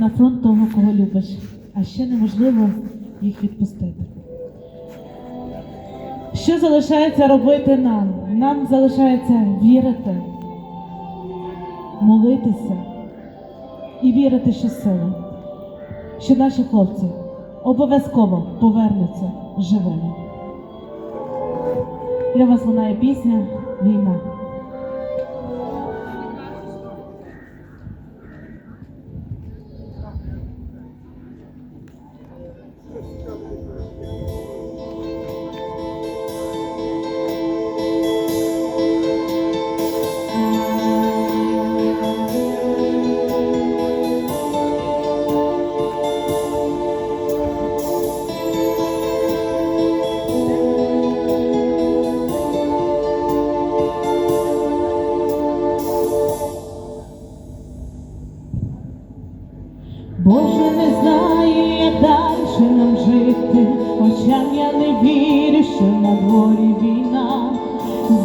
на фронт того, кого любиш, а ще неможливо їх відпустити. Що залишається робити нам? Нам залишається вірити, молитися і вірити, що сила, що наші хлопці обов'язково повернуться живими. Для вас лунає пісня Війна. Боже, не знаю, як далі нам жити, очам я не вірю, що на дворі війна,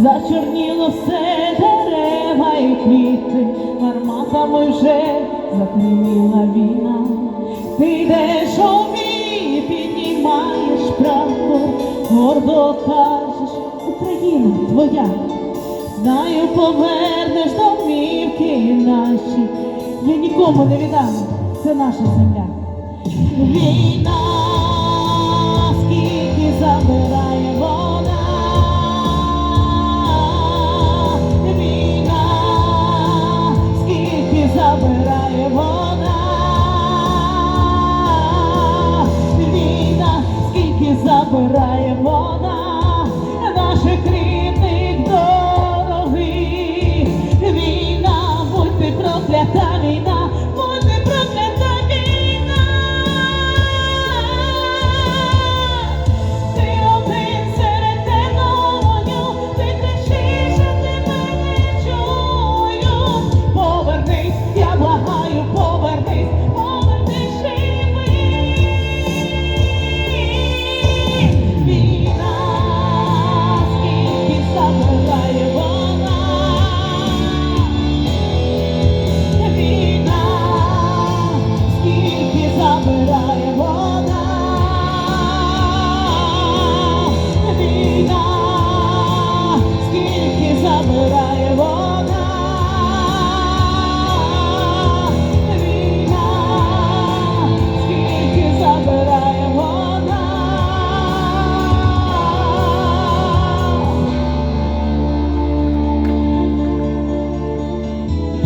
зачорніло все дерева і квіти, гарматами вже закриміла війна. Ти йдеш у бій, піднімаєш прапор, гордо кажеш, Україна твоя. Знаю, повернеш домівки наші, я нікому не віддам, це наша земля. Війна, скільки забирає вона, війна, скільки забирає вона, війна, скільки забирає вона, наших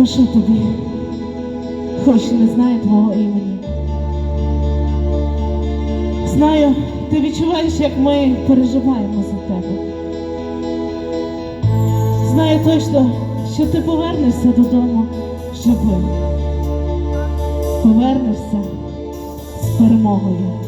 Пишу тобі, хоч не знаю твого імені. Знаю, ти відчуваєш, як ми переживаємо за тебе. Знаю точно, що ти повернешся додому живим. Повернешся з перемогою.